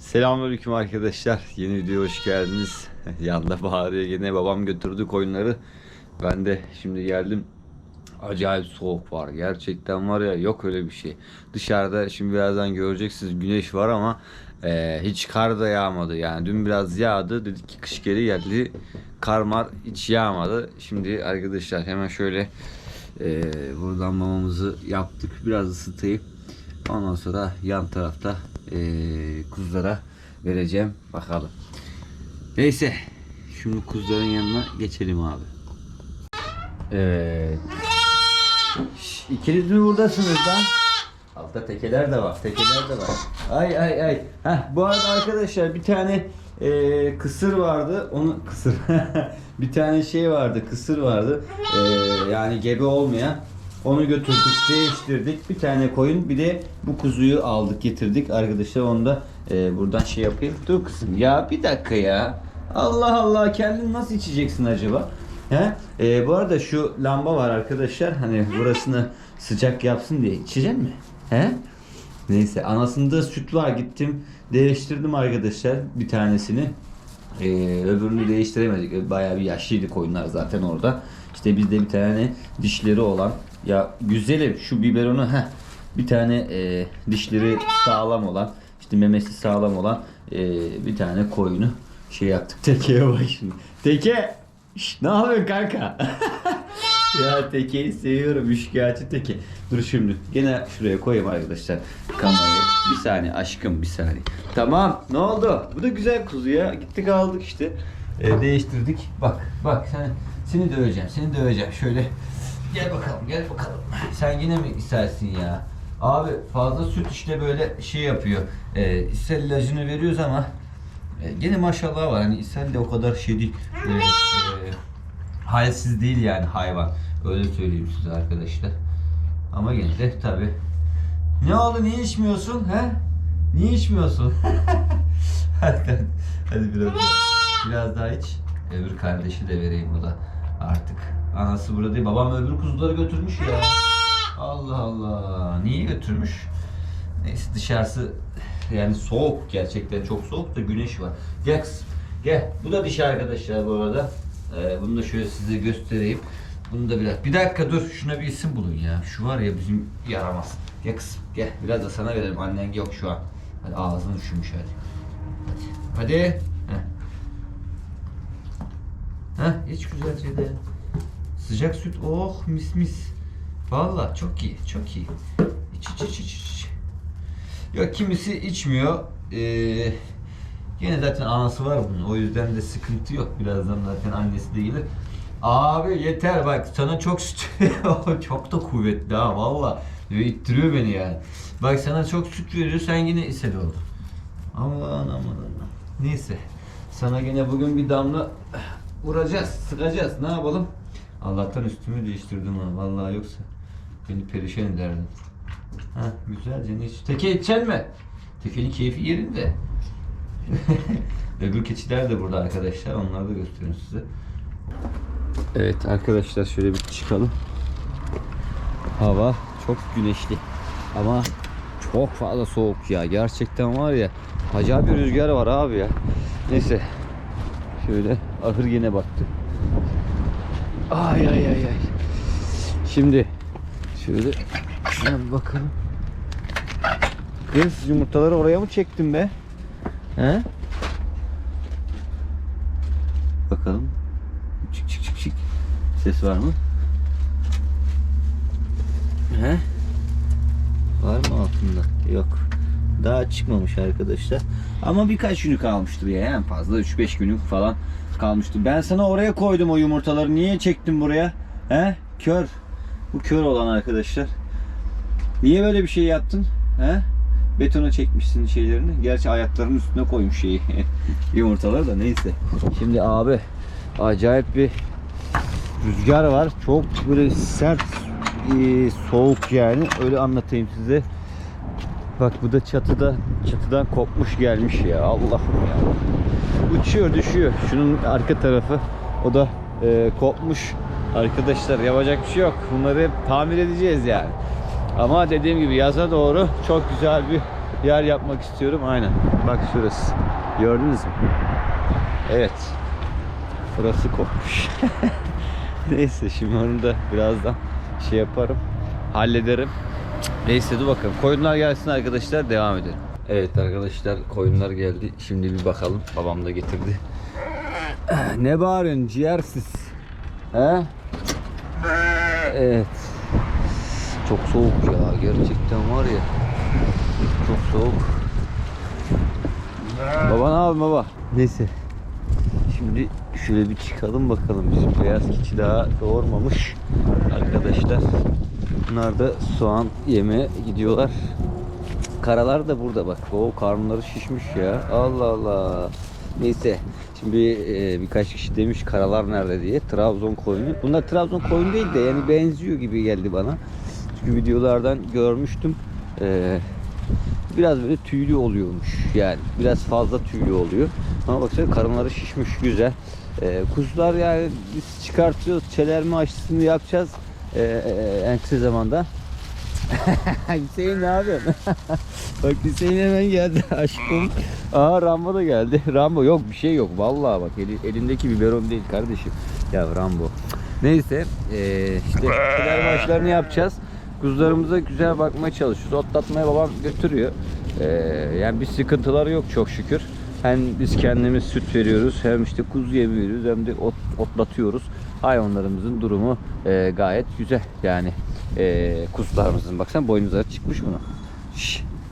Selamünaleyküm arkadaşlar. Yeni videoya hoş geldiniz. Yanda bağırıyor yine babam götürdü koyunları. Ben de şimdi geldim. Acayip soğuk var. Gerçekten var ya yok öyle bir şey. Dışarıda şimdi birazdan göreceksiniz güneş var ama e, hiç kar da yağmadı. Yani dün biraz yağdı. Dedik ki kış geri geldi. Kar mar hiç yağmadı. Şimdi arkadaşlar hemen şöyle e, buradan mamamızı yaptık. Biraz ısıtayım. Ondan sonra yan tarafta eee kuzulara vereceğim. Bakalım. Neyse. Şimdi kuzuların yanına geçelim abi. Evet. Şş, mi buradasınız lan? Altta tekeler de var. Tekeler de var. Ay ay ay. Heh, bu arada arkadaşlar bir tane eee, kısır vardı. Onu kısır. bir tane şey vardı. Kısır vardı. Eee, yani gebe olmayan. Onu götürdük, değiştirdik. Bir tane koyun, bir de bu kuzuyu aldık, getirdik. Arkadaşlar onu da eee, buradan şey yapayım. Dur kızım. Ya bir dakika ya. Allah Allah kendin nasıl içeceksin acaba? He? Ee, bu arada şu lamba var arkadaşlar. Hani burasını sıcak yapsın diye. İçecek mi? He? Neyse anasında süt var gittim değiştirdim arkadaşlar bir tanesini. Ee, öbürünü değiştiremedik. Bayağı bir yaşlıydı koyunlar zaten orada. İşte bizde bir tane dişleri olan ya güzelim şu biberonu ha bir tane e, dişleri sağlam olan işte memesi sağlam olan e, bir tane koyunu şey yaptık tekeye bak şimdi. Teke Şş, ne yapıyorsun kanka? ya tekeyi seviyorum üçkağıtçı teke. Dur şimdi gene şuraya koyayım arkadaşlar kamerayı. Bir saniye aşkım bir saniye. Tamam ne oldu? Bu da güzel kuzu ya. Gittik aldık işte. Ee, değiştirdik. Bak bak sen seni döveceğim seni döveceğim. Şöyle gel bakalım gel bakalım. Sen yine mi istersin ya? Abi fazla süt işte böyle şey yapıyor. Ee, ishal ilacını veriyoruz ama e, gene maşallah var. Hani ishal de o kadar şey değil. Böyle, e, halsiz değil yani hayvan. Öyle söyleyeyim size arkadaşlar. Ama gene de tabi. Ne oldu niye içmiyorsun he? Niye içmiyorsun? hadi, hadi biraz daha, biraz daha iç. Öbür kardeşi de vereyim o da artık. Anası burada değil. Babam öbür kuzuları götürmüş ya. Allah Allah. Niye götürmüş? Neyse dışarısı yani soğuk gerçekten çok soğuk da güneş var. Gel kızım. Gel. Bu da dişi arkadaşlar bu arada. Ee, bunu da şöyle size göstereyim. Bunu da biraz. Bir dakika dur. Şuna bir isim bulun ya. Şu var ya bizim yaramaz. Gel kızım. Gel. Biraz da sana verelim. Annen yok şu an. Hadi ağzını üşümüş hadi. Hadi. Hadi. Heh. İç güzelce de. Sıcak süt. Oh mis mis. Vallahi çok iyi. Çok iyi. İç iç iç iç. iç. Yok kimisi içmiyor. Ee, Yine zaten anası var bunun. O yüzden de sıkıntı yok. Birazdan zaten annesi de gelir. Abi yeter bak sana çok süt çok da kuvvetli ha valla. Ve ittiriyor beni yani. Bak sana çok süt veriyor sen yine ishal oldun. Aman aman aman. Neyse. Sana yine bugün bir damla vuracağız, sıkacağız. Ne yapalım? Allah'tan üstümü değiştirdim ha. Vallahi yoksa beni perişan ederdin. Ha güzelce ne iç. Teke içeceksin mi? Tekenin keyfi yerinde. Öbür keçiler de burada arkadaşlar. Onları da göstereyim size. Evet arkadaşlar şöyle bir çıkalım. Hava çok güneşli. Ama çok fazla soğuk ya. Gerçekten var ya. Acayip bir rüzgar var abi ya. Neyse. Şöyle ahır yine baktı. Ay ay ay ay. Şimdi şöyle hemen bakalım. Kız yumurtaları oraya mı çektin be? He? Bakalım. Çık çık çık çık. Ses var mı? He? Var mı altında? Yok. Daha çıkmamış arkadaşlar. Ama birkaç günü kalmıştır ya. En fazla 3-5 günlük falan kalmıştır. Ben sana oraya koydum o yumurtaları. Niye çektin buraya? He? Kör. Bu kör olan arkadaşlar. Niye böyle bir şey yaptın? He? Betona çekmişsin şeylerini. Gerçi ayaklarının üstüne koymuş şeyi. Yumurtaları da neyse. Şimdi abi acayip bir rüzgar var. Çok böyle sert e, soğuk yani. Öyle anlatayım size. Bak bu da çatıda çatıdan kopmuş gelmiş ya. Allah'ım ya. Uçuyor düşüyor. Şunun arka tarafı o da e, kopmuş. Arkadaşlar yapacak bir şey yok. Bunları tamir edeceğiz yani. Ama dediğim gibi yaza doğru çok güzel bir yer yapmak istiyorum. Aynen. Bak şurası. Gördünüz mü? Evet. Burası kopmuş. Neyse şimdi onu da birazdan şey yaparım. Hallederim. Neyse dur bakalım. Koyunlar gelsin arkadaşlar devam edelim. Evet arkadaşlar koyunlar geldi. Şimdi bir bakalım. Babam da getirdi. Ne bağırıyorsun ciğersiz? He? Evet. Çok soğuk ya. Gerçekten var ya. Çok soğuk. Baba ne yapıyorsun baba? Neyse. Şimdi şöyle bir çıkalım bakalım. Bizim beyaz keçi daha doğurmamış. Arkadaşlar. Bunlar da soğan yemeye gidiyorlar. Karalar da burada bak. O karnları şişmiş ya. Allah Allah. Neyse. Şimdi e, birkaç kişi demiş karalar nerede diye. Trabzon koyunu. Bunlar Trabzon koyunu değil de yani benziyor gibi geldi bana. Çünkü videolardan görmüştüm. E, biraz böyle tüylü oluyormuş. Yani biraz fazla tüylü oluyor. Ama baksana karınları şişmiş güzel. E, kuzular yani biz çıkartıyoruz. Çelerme aşısını yapacağız. E, e, en kısa zamanda. Hüseyin ne yapıyorsun? bak Hüseyin hemen geldi aşkım. Aa Rambo da geldi. Rambo yok bir şey yok. Vallahi bak eli, elindeki biberon değil kardeşim. Ya Rambo. Neyse eee işte şeyler başlarını yapacağız. Kuzularımıza güzel bakmaya çalışıyoruz. Otlatmaya babam götürüyor. Eee, yani bir sıkıntıları yok çok şükür. Hem biz kendimiz süt veriyoruz hem işte kuzu yemi veriyoruz hem de ot, otlatıyoruz. Hayvanlarımızın durumu eee, gayet güzel. Yani eee kuzularımızın baksana boynuzları çıkmış bunu.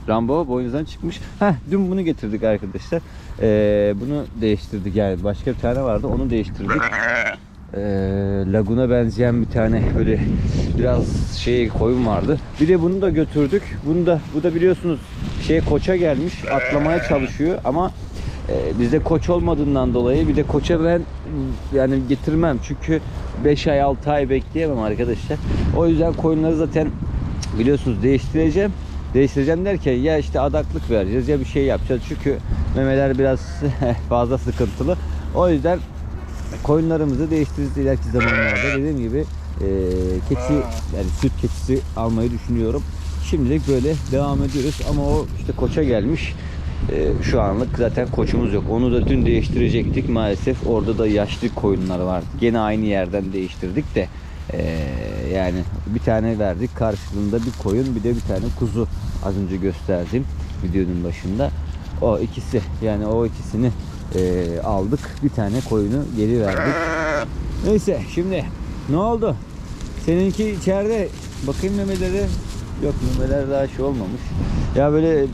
Rambo boynuzdan çıkmış. Heh, dün bunu getirdik arkadaşlar. Eee, bunu değiştirdik yani başka bir tane vardı onu değiştirdik. Eee, Laguna benzeyen bir tane böyle biraz şey koyun vardı. Bir de bunu da götürdük. Bunu da bu da biliyorsunuz şey koça gelmiş atlamaya çalışıyor ama e, bizde koç olmadığından dolayı bir de koça ben yani getirmem çünkü 5 ay 6 ay bekleyemem arkadaşlar. O yüzden koyunları zaten biliyorsunuz değiştireceğim. Değiştireceğim derken ya işte adaklık vereceğiz ya bir şey yapacağız. Çünkü memeler biraz fazla sıkıntılı. O yüzden koyunlarımızı değiştiririz ileriki zamanlarda. Dediğim gibi e, keçi yani süt keçisi almayı düşünüyorum. Şimdilik böyle devam ediyoruz ama o işte koça gelmiş. E, şu anlık zaten koçumuz yok. Onu da dün değiştirecektik maalesef. Orada da yaşlı koyunlar var. Gene aynı yerden değiştirdik de e, yani bir tane verdik. Karşılığında bir koyun bir de bir tane kuzu az önce gösterdim videonun başında. O ikisi yani o ikisini e, aldık. Bir tane koyunu geri verdik. Neyse şimdi ne oldu? Seninki içeride bakayım memeleri. Yok memeler daha şey olmamış. Ya böyle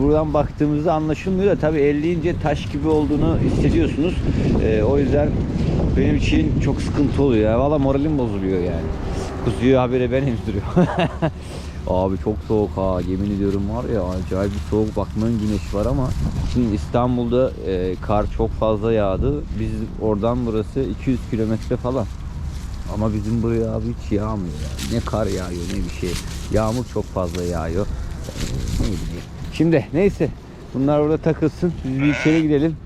buradan baktığımızda anlaşılmıyor da tabii elleyince taş gibi olduğunu hissediyorsunuz. E, o yüzden benim için çok sıkıntı oluyor. Valla moralim bozuluyor yani. Kuzuyu habire ben emziriyorum. Abi çok soğuk ha yemin ediyorum var ya acayip bir soğuk bakmanın güneş var ama şimdi İstanbul'da e, kar çok fazla yağdı. Biz oradan burası 200 kilometre falan. Ama bizim buraya abi hiç yağmıyor yani. Ne kar yağıyor ne bir şey. Yağmur çok fazla yağıyor. Ee, ne bileyim. Şimdi neyse bunlar orada takılsın. Biz bir içeri gidelim.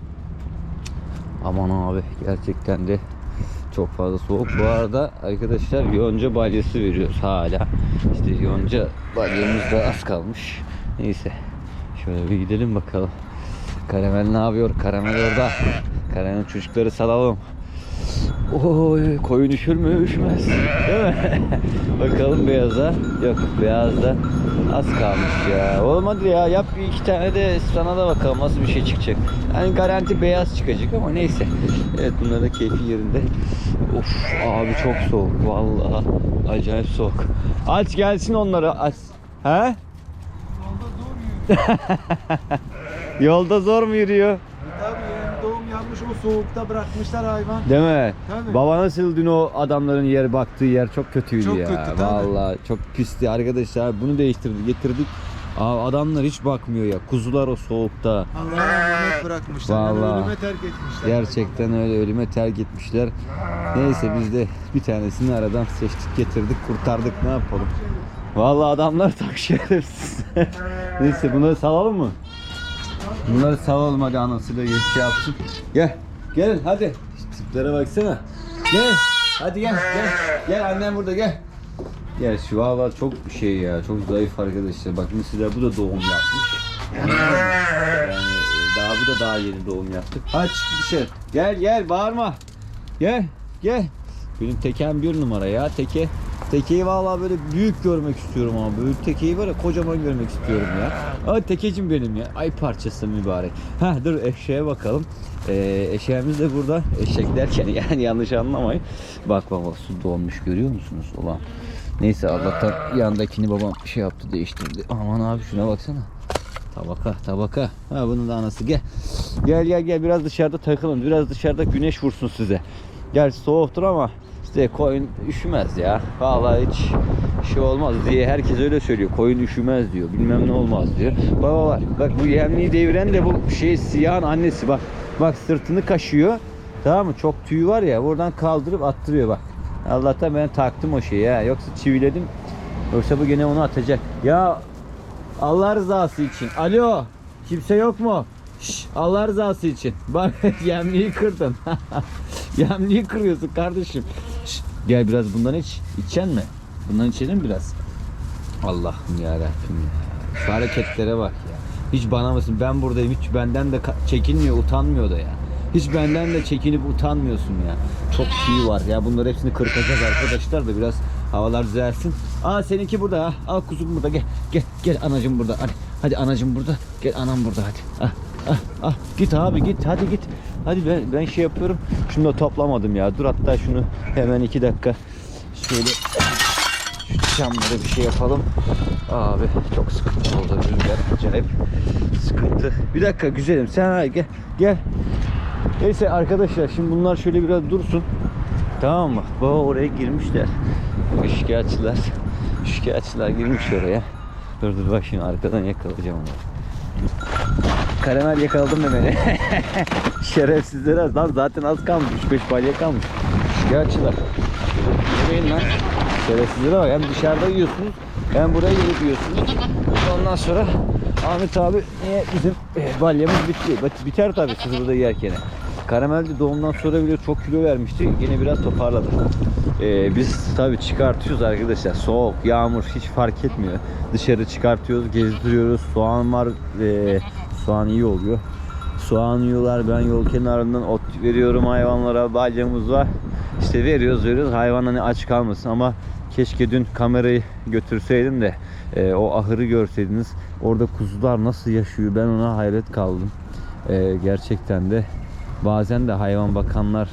Aman abi gerçekten de çok fazla soğuk. Bu arada arkadaşlar yonca balyası veriyoruz hala. İşte yonca balyamız da az kalmış. Neyse. Şöyle bir gidelim bakalım. Karamel ne yapıyor? Karamel orada. Karamel çocukları salalım. Oy koyun üşür mü? Üşümez. Değil mi? Bakalım beyaza. Yok beyazda az kalmış ya. Olmadı ya. Yap bir iki tane de sana da bakalım nasıl bir şey çıkacak. Yani garanti beyaz çıkacak ama neyse. Evet bunların da keyfi yerinde. Of abi çok soğuk. Vallahi acayip soğuk. Aç gelsin onları. Aç. He? Yolda zor mu yürüyor? Yapmış o soğukta bırakmışlar hayvan. Değil mi? Tabii. Baba nasıl dün o adamların yer baktığı yer çok kötüydü Çok ya. kötü. Vallahi çok pisti arkadaşlar. Bunu değiştirdik, getirdik. Aa, adamlar hiç bakmıyor ya. Kuzular o soğukta. Allah'a emanet bırakmışlar. Yani Vallahi. ölüme terk etmişler. Gerçekten öyle ölüme terk etmişler. Neyse biz de bir tanesini aradan seçtik, getirdik, kurtardık. Ne yapalım? Vallahi adamlar tak şerefsiz. Neyse bunları salalım mı? Bunları salalım hadi anasıyla geç şey yapsın. Gel. Gelin hadi. Tiplere baksana. Gel. Hadi gel gel. Gel annem burada gel. Gel şu valla çok şey ya çok zayıf arkadaşlar. Bak mesela bu da doğum yapmış. Yani e, daha bu da daha yeni doğum yaptık. Hadi çık dışarı. Gel gel bağırma. Gel gel. Benim tekem bir numara ya teke. Tekeyi vallahi böyle büyük görmek istiyorum ama büyük tekeyi var ya kocaman görmek istiyorum ya. Ay tekecim benim ya. Ay parçası mübarek. Ha dur eşeğe bakalım. Ee, eşeğimiz de burada. Eşek derken yani yanlış anlamayın. Bak baba su donmuş görüyor musunuz? Ulan. Neyse Allah'tan yandakini babam şey yaptı değiştirdi. Aman abi şuna baksana. Tabaka tabaka. Ha bunun da anası gel. Gel gel gel biraz dışarıda takılın. Biraz dışarıda güneş vursun size. Gel soğuktur ama işte koyun üşümez ya. Vallahi hiç şey olmaz diye herkes öyle söylüyor. Koyun üşümez diyor. Bilmem ne olmaz diyor. Babalar bak bu yemliği deviren de bu şey siyahın annesi bak. Bak sırtını kaşıyor. Tamam mı? Çok tüy var ya buradan kaldırıp attırıyor bak. Allah'tan ben taktım o şeyi ha. Yoksa çiviledim. Yoksa bu gene onu atacak. Ya Allah rızası için. Alo. Kimse yok mu? Şş, Allah rızası için. Bak yemliği kırdın. yemliği kırıyorsun kardeşim. Gel biraz bundan iç. İçecek mi? Bundan içelim biraz. Allah'ım ya Rabbim. Şu hareketlere bak ya. Hiç bana mısın? Ben buradayım. Hiç benden de çekinmiyor, utanmıyor da ya. Hiç benden de çekinip utanmıyorsun ya. Çok tüy var ya. Bunları hepsini kırpacağız arkadaşlar da biraz havalar düzelsin. Aa seninki burada ha. Al kuzum burada gel. Gel gel anacım burada. Hadi hadi anacım burada. Gel anam burada hadi. Ah ah ah git abi git hadi git. Hadi ben ben şey yapıyorum. Şunu da toplamadım ya. Dur hatta şunu hemen iki dakika şöyle şu camlara bir şey yapalım. Abi çok sıkıntı oldu rüzgar acayip sıkıntı. Bir dakika güzelim sen ha, gel gel. Neyse arkadaşlar şimdi bunlar şöyle biraz dursun. Tamam mı? Baba oraya girmişler. Şikayetçiler. Şikayetçiler girmiş oraya. Dur dur bak şimdi arkadan yakalayacağım onları. Karamel yakaladım mı beni? Şerefsizler az lan zaten az kalmış. 3-5 balya kalmış. Şikayetçiler. Yemeyin lan. Şerefsizlere bak hem dışarıda yiyorsunuz hem buraya gelip yiyorsunuz. Ondan sonra Ahmet abi niye bizim e, balyamız bitti. Bit- Biter tabii siz burada yerken. Karamel de doğumdan sonra bile çok kilo vermişti. Yine biraz toparladı. Ee, biz tabii çıkartıyoruz arkadaşlar. Soğuk, yağmur hiç fark etmiyor. Dışarı çıkartıyoruz, gezdiriyoruz. Soğan var. ee, soğan iyi oluyor. Soğan yiyorlar. Ben yol kenarından ot veriyorum hayvanlara. Balyamız var. İşte veriyoruz veriyoruz. Hayvan hani aç kalmasın ama keşke dün kamerayı götürseydim de e, o ahırı görseydiniz. Orada kuzular nasıl yaşıyor ben ona hayret kaldım. E, gerçekten de bazen de hayvan bakanlar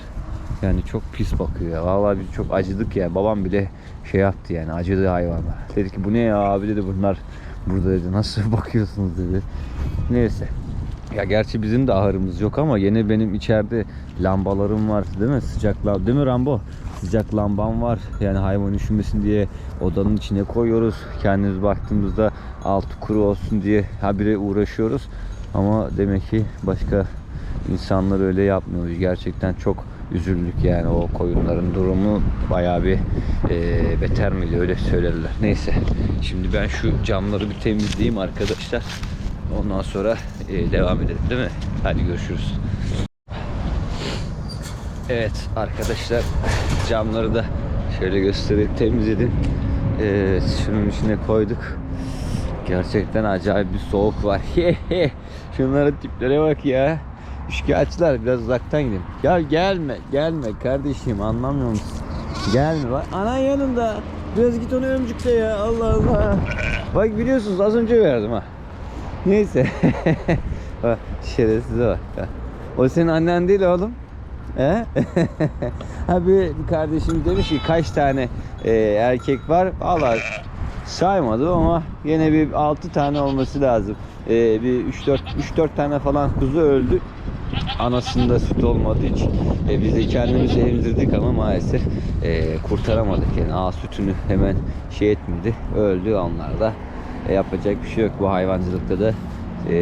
yani çok pis bakıyor ya. Vallahi biz çok acıdık ya. Babam bile şey yaptı yani acıdı hayvanlar. Dedi ki bu ne ya abi dedi bunlar burada dedi. Nasıl bakıyorsunuz dedi. Neyse. Ya gerçi bizim de ahırımız yok ama yine benim içeride lambalarım var değil mi? Sıcak lamba değil mi Rambo? Sıcak lambam var. Yani hayvan üşümesin diye odanın içine koyuyoruz. Kendimiz baktığımızda altı kuru olsun diye habire uğraşıyoruz. Ama demek ki başka insanlar öyle yapmıyor. Gerçekten çok üzüldük yani o koyunların durumu bayağı bir e, beter miydi öyle söylerler. Neyse şimdi ben şu camları bir temizleyeyim arkadaşlar. Ondan sonra e, devam edelim değil mi? Hadi görüşürüz. Evet arkadaşlar camları da şöyle göstereyim temizledim. E, şunun içine koyduk. Gerçekten acayip bir soğuk var. Şunların tiplere bak ya. Şikayetçiler biraz uzaktan gidelim. Ya gelme gelme kardeşim anlamıyor musun? Gelme bak anan yanında. Biraz git onu ömcükle ya Allah Allah. Bak biliyorsunuz az önce verdim ha. Neyse. Bak, Şerefsize bak. O senin annen değil oğlum. He? ha bir kardeşim demiş ki kaç tane e, erkek var? Valla saymadım ama yine bir 6 tane olması lazım. E, bir 3-4 3-4 tane falan kuzu öldü. Anasında süt olmadığı için e, biz de kendimizi emzirdik ama maalesef e, kurtaramadık. Yani ağ sütünü hemen şey etmedi. Öldü onlar da. E, yapacak bir şey yok. Bu hayvancılıkta da e,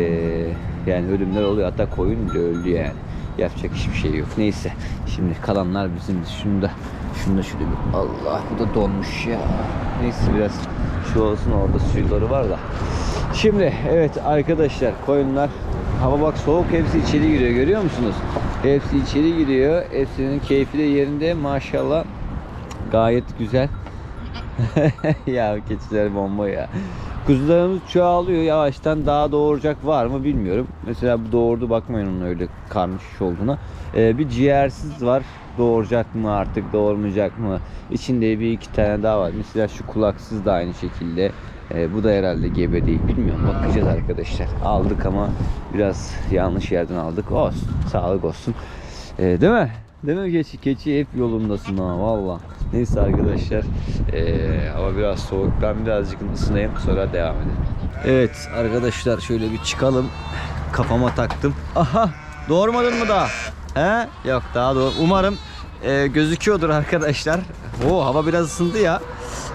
yani ölümler oluyor. Hatta koyun bile öldü yani. Yapacak hiçbir şey yok. Neyse. Şimdi kalanlar bizim. Şunu da şunu da şöyle bir Allah bu da donmuş ya. Neyse biraz şu olsun orada suyuları var da. Şimdi evet arkadaşlar koyunlar hava bak soğuk hepsi içeri giriyor görüyor musunuz? Hepsi içeri giriyor. Hepsinin keyfi de yerinde maşallah. Gayet güzel. ya keçiler bomba ya. Kuzularımız çoğalıyor yavaştan daha doğuracak var mı bilmiyorum. Mesela bu doğurdu bakmayın onun öyle karmış olduğuna. Ee, bir ciğersiz var doğuracak mı artık doğurmayacak mı? İçinde bir iki tane daha var. Mesela şu kulaksız da aynı şekilde. Ee, bu da herhalde gebe değil bilmiyorum bakacağız arkadaşlar. Aldık ama biraz yanlış yerden aldık. Olsun sağlık olsun. Ee, değil mi? Değil mi keçi? Keçi hep yolundasın ha valla. Neyse arkadaşlar ee, hava biraz soğuk. Ben birazcık ısınayım sonra devam edelim. Evet arkadaşlar şöyle bir çıkalım. Kafama taktım. Aha doğurmadın mı daha? He? Yok daha doğru. Umarım ee, gözüküyordur arkadaşlar. Oo hava biraz ısındı ya.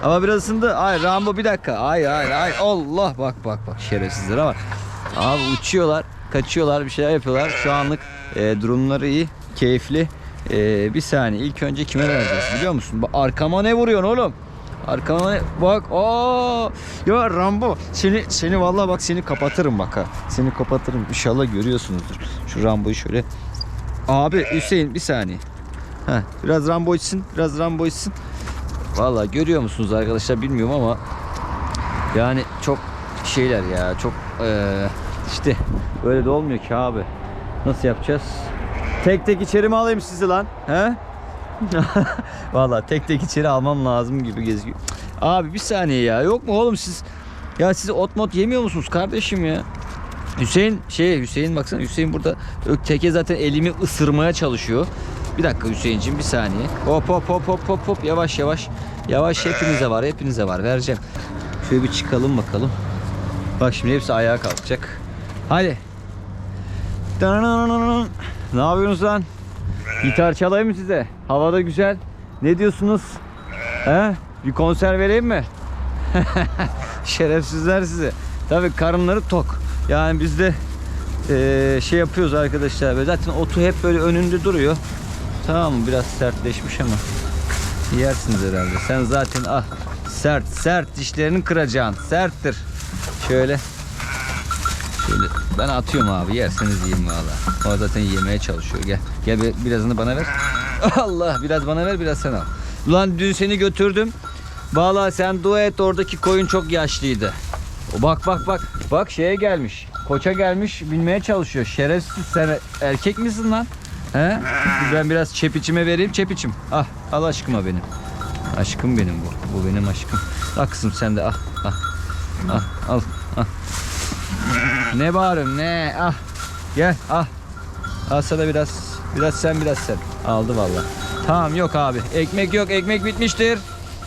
Hava biraz ısındı. Ay Rambo bir dakika. Ay ay ay. Allah bak bak bak şerefsizlere bak. Abi uçuyorlar, kaçıyorlar, bir şeyler yapıyorlar. Şu anlık e, durumları iyi, keyifli. E, bir saniye. İlk önce kime vereceğiz biliyor musun? Bak, arkama ne vuruyorsun oğlum? Arkama ne? Bak. Aa! Ya Rambo seni seni vallahi bak seni kapatırım bak ha. Seni kapatırım. İnşallah görüyorsunuzdur. Şu Rambo'yu şöyle. Abi Hüseyin bir saniye. Heh, biraz Rambo içsin, biraz Rambo içsin. Vallahi görüyor musunuz arkadaşlar bilmiyorum ama yani çok şeyler ya çok eee, işte öyle de olmuyor ki abi. Nasıl yapacağız? Tek tek içeri mi alayım sizi lan? He? Vallahi tek tek içeri almam lazım gibi gözüküyor. Abi bir saniye ya. Yok mu oğlum siz? Ya siz ot mot yemiyor musunuz kardeşim ya? Hüseyin şey Hüseyin baksana Hüseyin burada teke zaten elimi ısırmaya çalışıyor. Bir dakika Hüseyin'cim bir saniye. Hop hop hop hop hop hop yavaş yavaş. Yavaş hepinize var hepinize var vereceğim. Şöyle bir çıkalım bakalım. Bak şimdi hepsi ayağa kalkacak. Hadi. Ne yapıyorsunuz lan? Gitar çalayım mı size? Havada güzel. Ne diyorsunuz? He? Bir konser vereyim mi? Şerefsizler size. Tabii karınları tok. Yani biz de eee, şey yapıyoruz arkadaşlar. Böyle Zaten otu hep böyle önünde duruyor. Tamam mı? Biraz sertleşmiş ama. Yersiniz herhalde. Sen zaten ah sert sert dişlerini kıracaksın. Serttir. Şöyle. Şöyle ben atıyorum abi yerseniz yiyin valla. O zaten yemeye çalışıyor. Gel. Gel bir- birazını bana ver. Allah biraz bana ver biraz sen al. Ulan dün seni götürdüm. Valla sen dua et oradaki koyun çok yaşlıydı. O Bak bak bak. Bak şeye gelmiş. Koça gelmiş bilmeye çalışıyor. Şerefsiz sen erkek misin lan? He? Ben biraz çepiçime vereyim çepiçim. Ah al aşkıma benim. Aşkım benim bu. Bu benim aşkım. Al kızım sen de al. Al. Al. Al. al. Ne bağırıyorsun ne? Ah. Gel ah. Al sana biraz. Biraz sen biraz sen. Aldı valla. Tamam yok abi. Ekmek yok. Ekmek bitmiştir.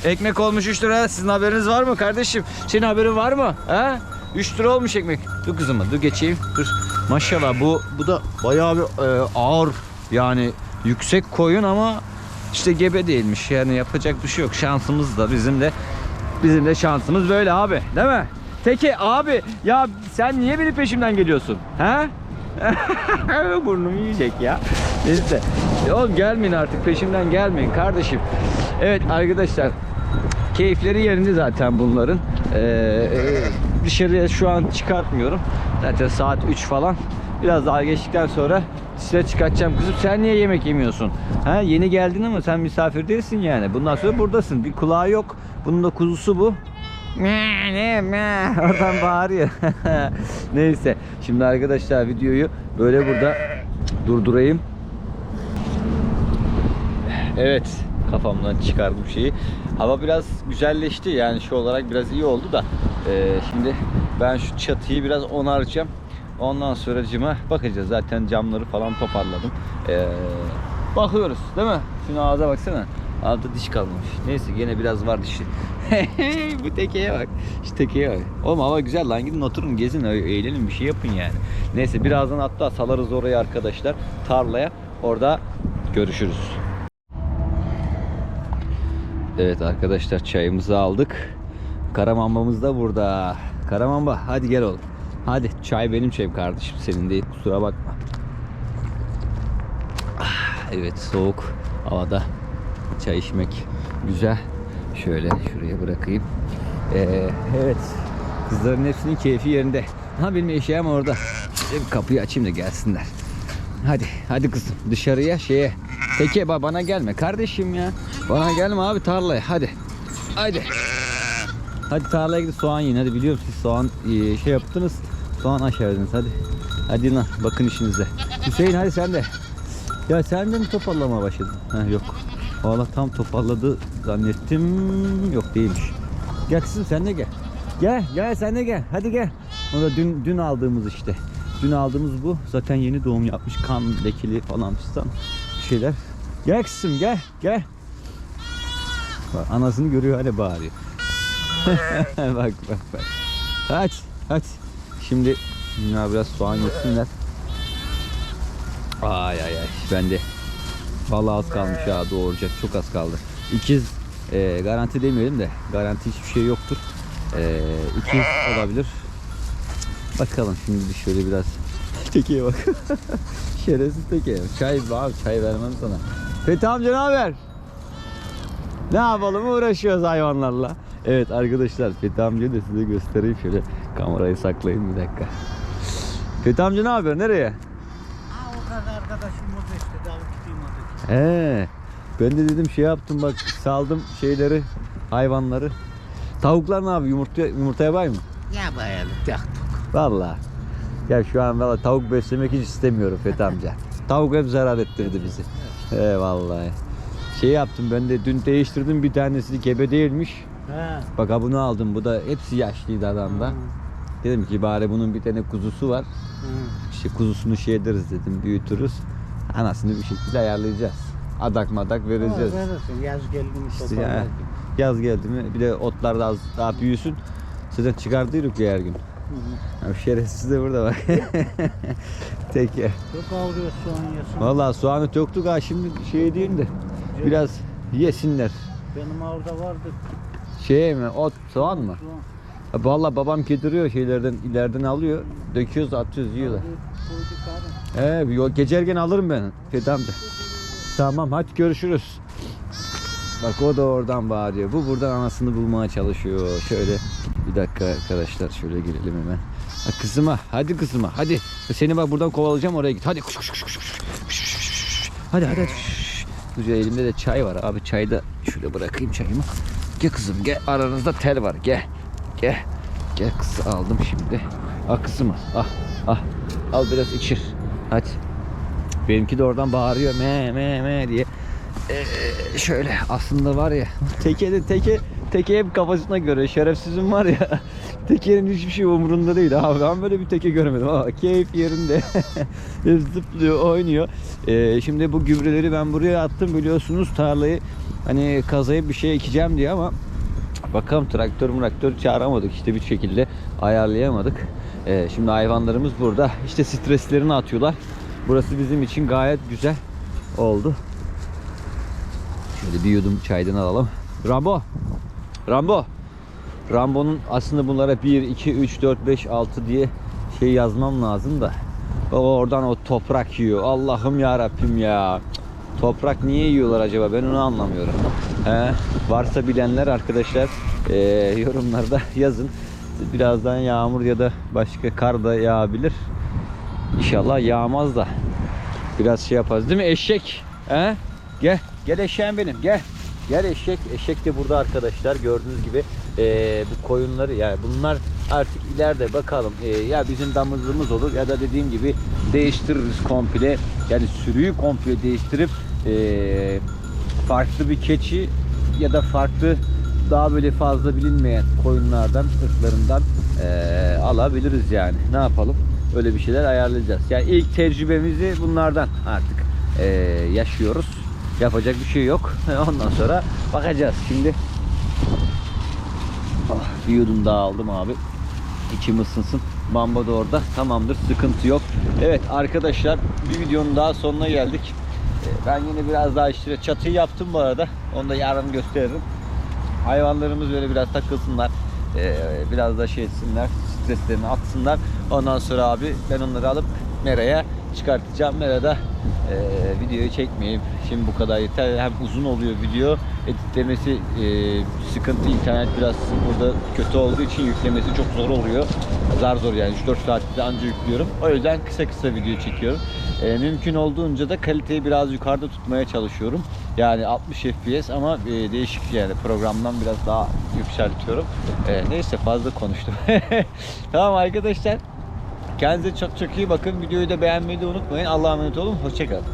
Ekmek olmuş 3 lira. Sizin haberiniz var mı kardeşim? Senin haberin var mı? Ha? 3 lira olmuş ekmek. Dur kızım dur geçeyim. Dur. Maşallah bu bu da bayağı bir e, ağır yani yüksek koyun ama işte gebe değilmiş. Yani yapacak bir şey yok. Şansımız da bizim de bizim de şansımız böyle abi. Değil mi? Teke abi ya sen niye benim peşimden geliyorsun? He? Burnum yiyecek ya. Neyse. Oğlum gelmeyin artık peşimden gelmeyin kardeşim. Evet arkadaşlar keyifleri yerinde zaten bunların. Ee, dışarıya şu an çıkartmıyorum. Zaten saat 3 falan. Biraz daha geçtikten sonra size çıkartacağım. Kızım sen niye yemek yemiyorsun? Ha yeni geldin ama sen misafir değilsin yani. Bundan sonra buradasın. Bir kulağı yok. Bunun da kuzusu bu. Ne ne oradan bağırıyor. Neyse şimdi arkadaşlar videoyu böyle burada durdurayım. Evet kafamdan çıkardım şeyi. Hava biraz güzelleşti yani şu olarak biraz iyi oldu da Ee, şimdi ben şu çatıyı biraz onaracağım. Ondan sonra cima bakacağız zaten camları falan toparladım. Ee, bakıyoruz değil mi? Şuna ağza baksana. Ağzında diş kalmamış. Neyse gene biraz var dişi. Bu tekeye bak. Şu tekeye bak. Oğlum hava güzel lan gidin oturun gezin eğlenin bir şey yapın yani. Neyse birazdan hatta salarız oraya arkadaşlar tarlaya. Orada görüşürüz. Evet arkadaşlar çayımızı aldık. Karamambamız da burada. Karamamba hadi gel oğlum. Hadi çay benim çayım kardeşim senin değil kusura bakma. Ah, Evet soğuk havada çay içmek güzel. Şöyle şuraya bırakayım. Ee, evet kızların hepsinin keyfi yerinde. Ha benim eşeğim orada. Bir kapıyı açayım da gelsinler. Hadi hadi kızım dışarıya şeye. Teke ba- bana gelme kardeşim ya. Bana gelme abi tarlaya hadi. Hadi. Hadi tarlaya gidip soğan yiyin. Hadi biliyorum siz soğan e, şey yaptınız. Soğan aşerdiniz hadi. Hadi lan bakın işinize. Hüseyin hadi sen de. Ya sen de mi toparlamaya başladın? Ha yok. Valla tam toparladı zannettim. Yok değilmiş. Gel kızım sen de gel. Gel gel sen de gel. Hadi gel. O da dün dün aldığımız işte. Dün aldığımız bu. Zaten yeni doğum yapmış. Kan lekeli falan fistan şeyler. Gel kızım gel gel. Bak, anasını görüyor hani bağırıyor. bak bak bak. Hadi hadi. Şimdi biraz soğan yesinler. Ay ay ay ben de Vallahi az kalmış ya doğuracak çok az kaldı. İkiz e, garanti demeyelim de garanti hiçbir şey yoktur. E, ikiz olabilir. Bakalım şimdi şöyle biraz tekeye bak. Şerefsiz teke. Çay abi çay vermem sana. Fethi amca ne haber? Ne yapalım uğraşıyoruz hayvanlarla. Evet arkadaşlar Fethi amcayı da size göstereyim şöyle kamerayı saklayın bir dakika. Fethi amca ne haber nereye? Ha o kadar arkadaşım orada işte davet gideyim orada. He. Ben de dedim şey yaptım bak saldım şeyleri hayvanları. Tavuklar ne yapıyor? Yumurta, yumurtaya bay mı? Ya bayağı yaktık. Vallahi. Ya şu an valla tavuk beslemek hiç istemiyorum Fethi amca. Tavuk hep zarar ettirdi bizi. He vallahi. Şey yaptım ben de dün değiştirdim bir tanesi gebe değilmiş. He. Bak ha bunu aldım. Bu da hepsi yaşlıydı adamda. Dedim ki bari bunun bir tane kuzusu var. İşte kuzusunu şey ederiz dedim büyütürüz. Anasını bir şekilde ayarlayacağız. Adak madak vereceğiz. Verirsin yaz geldi mi İşte ya, yaz geldi mi bir de otlar da az daha büyüsün. Zaten çıkardıydık ya her gün. Ya şerefsiz de burada bak. Tek ya. Çok ağrıyor soğan yesin. Vallahi soğanı töktük ha şimdi şey diyeyim de biraz yesinler. Benim orada vardı Şey mi ot soğan mı? soğan. Ha, Vallahi babam getiriyor şeylerden ileriden alıyor. Döküyoruz atıyoruz yiyorlar. He yo- geçerken alırım ben Fethi amca. Tamam hadi görüşürüz. Bak o da oradan bağırıyor. Bu buradan anasını bulmaya çalışıyor. Şöyle bir dakika arkadaşlar şöyle girelim hemen. Ha, kızıma hadi kızıma hadi. Seni bak buradan kovalayacağım oraya git. Hadi kuş kuş kuş kuş. Hadi hadi. hadi. Dur ya, elimde de çay var abi. Çayı da şöyle bırakayım çayımı. Gel kızım gel. Aranızda tel var. Gel. Gel. Gel kız aldım şimdi. Ah kızım ah ah. Al biraz içir. Hadi. Benimki de oradan bağırıyor me me me diye. Ee, şöyle aslında var ya teke de teke teke hep kafasına göre şerefsizim var ya tekenin hiçbir şey umurunda değil abi ben böyle bir teke görmedim ama keyif yerinde zıplıyor oynuyor Ee, şimdi bu gübreleri ben buraya attım biliyorsunuz tarlayı hani kazayıp bir şey ekeceğim diye ama Bakalım traktör traktör çağıramadık işte bir şekilde ayarlayamadık. Ee, şimdi hayvanlarımız burada. İşte streslerini atıyorlar. Burası bizim için gayet güzel oldu. Şöyle bir yudum çaydan alalım. Rambo. Rambo. Rambo'nun aslında bunlara 1, 2, 3, 4, 5, 6 diye şey yazmam lazım da. O oradan o toprak yiyor. Allah'ım ya Rabbim ya. Cık, Toprak niye yiyorlar acaba? Ben onu anlamıyorum. He, varsa bilenler arkadaşlar eee, yorumlarda yazın. Birazdan yağmur ya da başka kar da yağabilir. İnşallah yağmaz da. Biraz şey yaparız değil mi? Eşek. He? Gel. Gel eşeğim benim. Gel. Gel eşek. Eşek de burada arkadaşlar. Gördüğünüz gibi eee, bu koyunları yani bunlar artık ileride bakalım eee, ya bizim damızlığımız olur ya da dediğim gibi değiştiririz komple. Yani sürüyü komple değiştirip eee, farklı bir keçi ya da farklı daha böyle fazla bilinmeyen koyunlardan, ırklarından eee, alabiliriz yani. Ne yapalım? Öyle bir şeyler ayarlayacağız. Yani ilk tecrübemizi bunlardan artık eee, yaşıyoruz. Yapacak bir şey yok. Ondan sonra bakacağız. Şimdi Ah, bir yudum daha aldım abi. İçim ısınsın. Bamba da orada. Tamamdır. Sıkıntı yok. Evet arkadaşlar bir videonun daha sonuna geldik. Ee, Ben yine biraz daha işte çatıyı yaptım bu arada. Onu da yarın gösteririm. Hayvanlarımız böyle biraz takılsınlar. Ee, Biraz da şey etsinler. Streslerini atsınlar. Ondan sonra abi ben onları alıp Mera'ya çıkartacağım. Mera'da Ee, videoyu çekmeyeyim. Şimdi bu kadar yeter. Hem uzun oluyor video. Editlemesi e, sıkıntı. internet biraz burada kötü olduğu için yüklemesi çok zor oluyor. Zar zor yani 3-4 saatte anca yüklüyorum. O yüzden kısa kısa video çekiyorum. Ee, mümkün olduğunca da kaliteyi biraz yukarıda tutmaya çalışıyorum. Yani 60 FPS ama e, değişik yani programdan biraz daha yükseltiyorum. Ee, neyse fazla konuştum. tamam arkadaşlar. Kendinize çok çok iyi bakın. Videoyu da beğenmeyi de unutmayın. Allah'a emanet olun. Hoşçakalın.